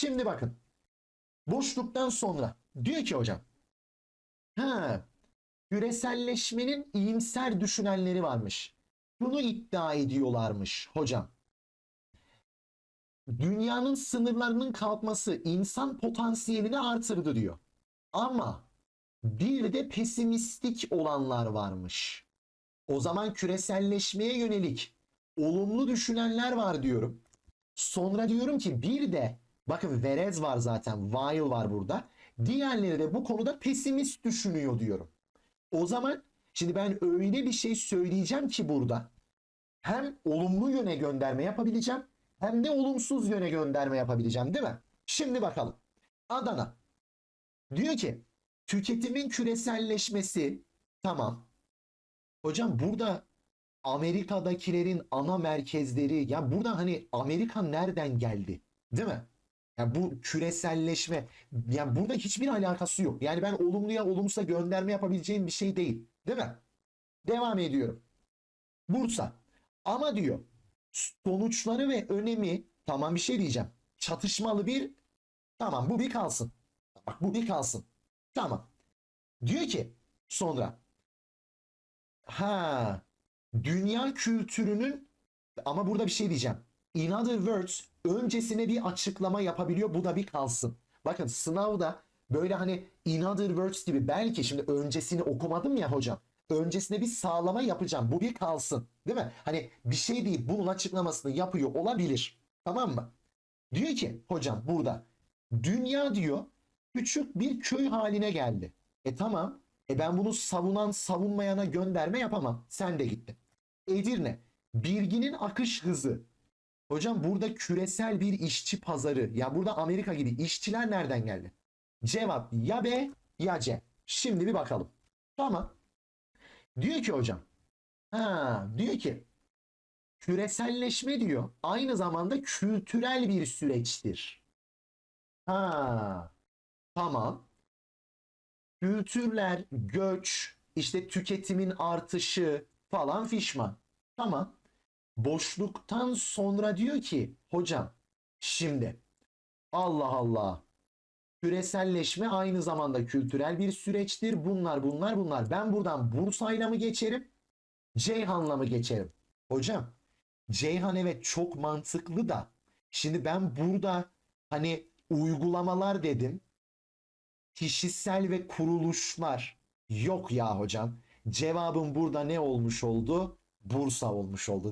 Şimdi bakın. Boşluktan sonra diyor ki hocam. Ha, küreselleşmenin iyimser düşünenleri varmış. Bunu iddia ediyorlarmış hocam. Dünyanın sınırlarının kalkması insan potansiyelini artırdı diyor. Ama bir de pesimistik olanlar varmış. O zaman küreselleşmeye yönelik olumlu düşünenler var diyorum. Sonra diyorum ki bir de bakın Verez var zaten, Weil var burada. Diğerleri de bu konuda pesimist düşünüyor diyorum. O zaman şimdi ben öyle bir şey söyleyeceğim ki burada hem olumlu yöne gönderme yapabileceğim hem de olumsuz yöne gönderme yapabileceğim değil mi? Şimdi bakalım. Adana diyor ki tüketimin küreselleşmesi tamam. Hocam burada Amerika'dakilerin ana merkezleri ya burada hani Amerika nereden geldi? Değil mi? Ya bu küreselleşme ya burada hiçbir alakası yok. Yani ben olumluya olumsuza gönderme yapabileceğim bir şey değil. Değil mi? Devam ediyorum. Bursa. Ama diyor sonuçları ve önemi tamam bir şey diyeceğim. Çatışmalı bir tamam bu bir kalsın. Bak bu bir kalsın. Tamam. Diyor ki sonra ha dünya kültürünün ama burada bir şey diyeceğim. In other words öncesine bir açıklama yapabiliyor. Bu da bir kalsın. Bakın sınavda böyle hani in other words gibi belki şimdi öncesini okumadım ya hocam. Öncesine bir sağlama yapacağım. Bu bir kalsın. Değil mi? Hani bir şey değil bunun açıklamasını yapıyor olabilir. Tamam mı? Diyor ki hocam burada dünya diyor küçük bir köy haline geldi. E tamam. E ben bunu savunan savunmayana gönderme yapamam. Sen de gittin. Edirne. Bilginin akış hızı. Hocam burada küresel bir işçi pazarı. Ya burada Amerika gibi işçiler nereden geldi? Cevap ya B ya C. Şimdi bir bakalım. Tamam. Diyor ki hocam. Ha, diyor ki küreselleşme diyor aynı zamanda kültürel bir süreçtir. Ha. Tamam. Kültürler, göç, işte tüketimin artışı falan fişman. Tamam. Boşluktan sonra diyor ki hocam şimdi Allah Allah küreselleşme aynı zamanda kültürel bir süreçtir. Bunlar bunlar bunlar. Ben buradan Bursa'yla mı geçerim? Ceyhan'la mı geçerim? Hocam Ceyhan evet çok mantıklı da şimdi ben burada hani uygulamalar dedim. Kişisel ve kuruluşlar yok ya hocam. Cevabım burada ne olmuş oldu? Bursa olmuş oldu değil?